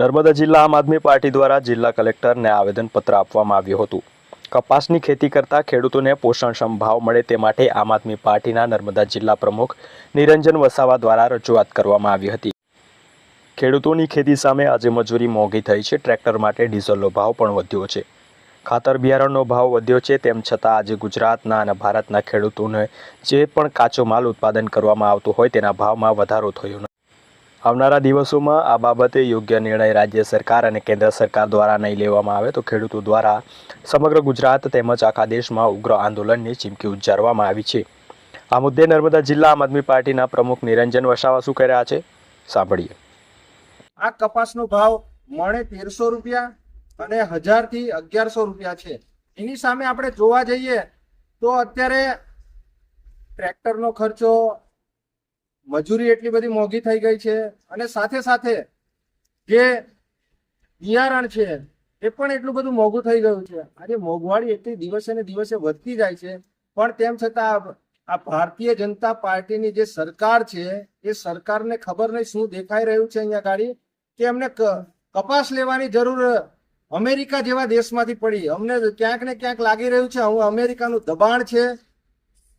નર્મદા જિલ્લા આમ આદમી પાર્ટી દ્વારા જિલ્લા કલેક્ટરને આવેદનપત્ર આપવામાં આવ્યું હતું. કપાસની ખેતી કરતા ખેડૂતોને પોષણક્ષમ ભાવ મળે તે માટે આમ આદમી પાર્ટીના નર્મદા જિલ્લા પ્રમુખ નિરંજન વસાવા દ્વારા રજૂઆત કરવામાં આવી હતી. ખેડૂતોની ખેતી સામે આજે મજૂરી મોંઘી થઈ છે. ટ્રેક્ટર માટે ડીઝલનો ભાવ પણ વધ્યો છે. ખાતર બિયારણનો ભાવ વધ્યો છે. તેમ છતાં આજે ગુજરાતના અને ભારતના ખેડૂતોને જે પણ કાચો માલ ઉત્પાદન કરવામાં આવતો હોય તેના ભાવમાં વધારો થયો નથી આવનારા દિવસોમાં આ બાબતે યોગ્ય નિર્ણય રાજ્ય સરકાર અને કેન્દ્ર સરકાર દ્વારા નહીં લેવામાં આવે તો ખેડૂતો દ્વારા સમગ્ર ગુજરાત તેમજ આખા દેશમાં ઉગ્ર આંદોલનની ચીમકી ઉચ્ચારવામાં આવી છે. આ મુદ્દે નર્મદા જિલ્લા આમ આદમી પાર્ટીના પ્રમુખ નિરંજન વસાવા શું કર્યા છે? સાંભળીએ. આ કપાસનો ભાવ મણે તેરસો રૂપિયા અને હજારથી અગિયારસો રૂપિયા છે. એની સામે આપણે જોવા જઈએ તો અત્યારે ટ્રેક્ટરનો ખર્ચો મજૂરી એટલી બધી મોંઘી થઈ ગઈ છે અને સાથે સાથે જે બિયારણ છે એ પણ એટલું બધું મોંઘું થઈ ગયું છે. આજે મોંઘવારી એટલી દિવસે ને દિવસે વધતી જાય છે, પણ તેમ છતાં આ- ભારતીય જનતા પાર્ટીની જે સરકાર છે, એ સરકારને ખબર નહીં શું દેખાઈ રહ્યું છે અહીંયા ગાડી, કે અમને કપાસ લેવાની જરૂર અમેરિકા જેવા દેશમાંથી પડી. અમને ક્યાંક ને ક્યાંક લાગી રહ્યું છે હવે અમેરિકાનું દબાણ છે.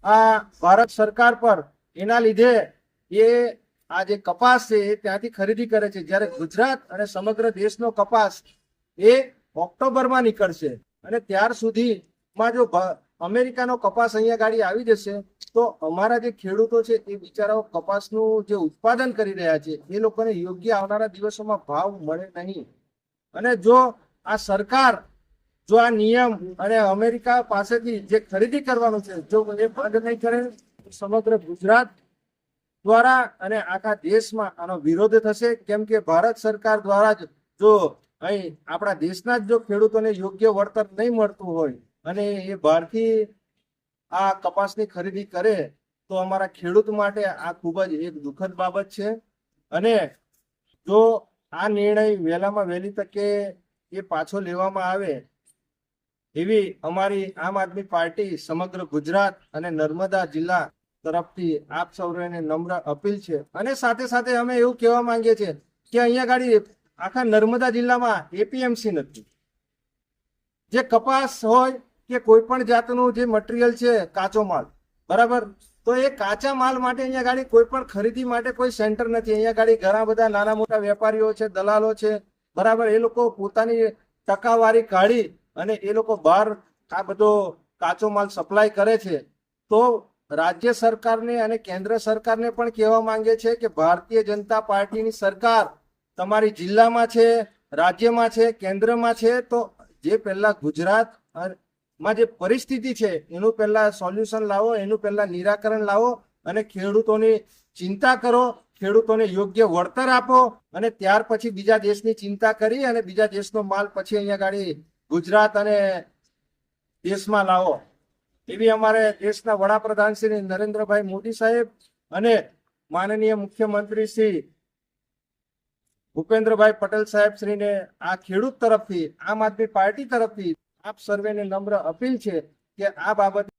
આ ભારત સરકાર પર એના લીધે એ આ જે કપાસ છે, એ ત્યાંથી ખરીદી કરે છે. જ્યારે ગુજરાત અને સમગ્ર દેશનો કપાસ એ ઓક્ટોબરમાં નીકળશે અને ત્યાર સુધીમાં જો અમેરિકાનો કપાસ અહીંયા ગાડી આવી જશે, તો અમારા જે ખેડૂતો છે, એ બિચારાઓ કપાસનું જે ઉત્પાદન કરી રહ્યા છે, એ લોકોને યોગ્ય આવનારા દિવસોમાં ભાવ મળે નહીં. અને જો આ સરકાર, જો આ નિયમ અને અમેરિકા પાસેથી જે ખરીદી કરવાનું છે, જો એ બંધ નહીં કરે સમગ્ર ગુજરાત દ્વારા અને આખા દેશમાં આનો વિરોધ થશે. કેમ કે ભારત સરકાર દ્વારા જ જો અહીં આપણા દેશના જ જો ખેડૂતોને યોગ્ય વળતર નહીં મળતું હોય અને એ બહારથી આ કપાસની ખરીદી કરે, તો અમારા ખેડૂત માટે આ ખૂબ જ એક દુઃખદ બાબત છે. અને જો આ નિર્ણય વહેલામાં વહેલી તકે એ પાછો લેવામાં આવે, એવી અમારી આમ આદમી પાર્ટી સમગ્ર ગુજરાત અને નર્મદા જિલ્લા તરફથી આપ સૌને નમ્ર અપીલ છે. અને સાથે સાથે અમે એવું કહેવા માંગીએ છીએ કે અહીંયા ગાડી આખા નર્મદા જિલ્લામાં એપીએમસી નથી. જે કપાસ હોય કે કોઈ પણ જાતનું જે મટીરિયલ છે, કાચો માલ. બરાબર? તો એ કાચા માલ માટે અહીંયા ગાડી કોઈ પણ ખરીદી માટે કોઈ સેન્ટર નથી. અહીંયા ગાડી ઘણા બધા નાના મોટા વેપારીઓ છે, દલાલો છે. બરાબર? એ લોકો પોતાની ટકાવારી કાઢી અને એ લોકો બહાર આ બધો કાચો માલ સપ્લાય કરે છે. તો રાજ્ય સરકારને અને કેન્દ્ર સરકારને પણ કહેવા માંગે છે કે ભારતીય જનતા પાર્ટીની સરકાર તમારી જિલ્લામાં છે, રાજ્યમાં છે, કેન્દ્રમાં છે, તો જે પહેલા ગુજરાતમાં જે પરિસ્થિતિ છે, એનું પહેલા સોલ્યુશન લાવો, એનું પહેલા નિરાકરણ લાવો અને ખેડૂતોની ચિંતા કરો, ખેડૂતોને યોગ્ય વળતર આપો અને ત્યાર પછી બીજા દેશની ચિંતા કરી અને બીજા દેશનો માલ પછી અહીંયા ગાડી ગુજરાત અને દેશમાં લાવો. એવી અમારે દેશના વડાપ્રધાન શ્રી નરેન્દ્રભાઈ મોદી સાહેબ અને માનનીય મુખ્યમંત્રી શ્રી ભૂપેન્દ્રભાઈ પટેલ સાહેબ શ્રીને આ ખેડૂત તરફથી, આમ આદમી પાર્ટી તરફથી આપ સર્વેને નમ્ર અપીલ છે કે આ બાબતે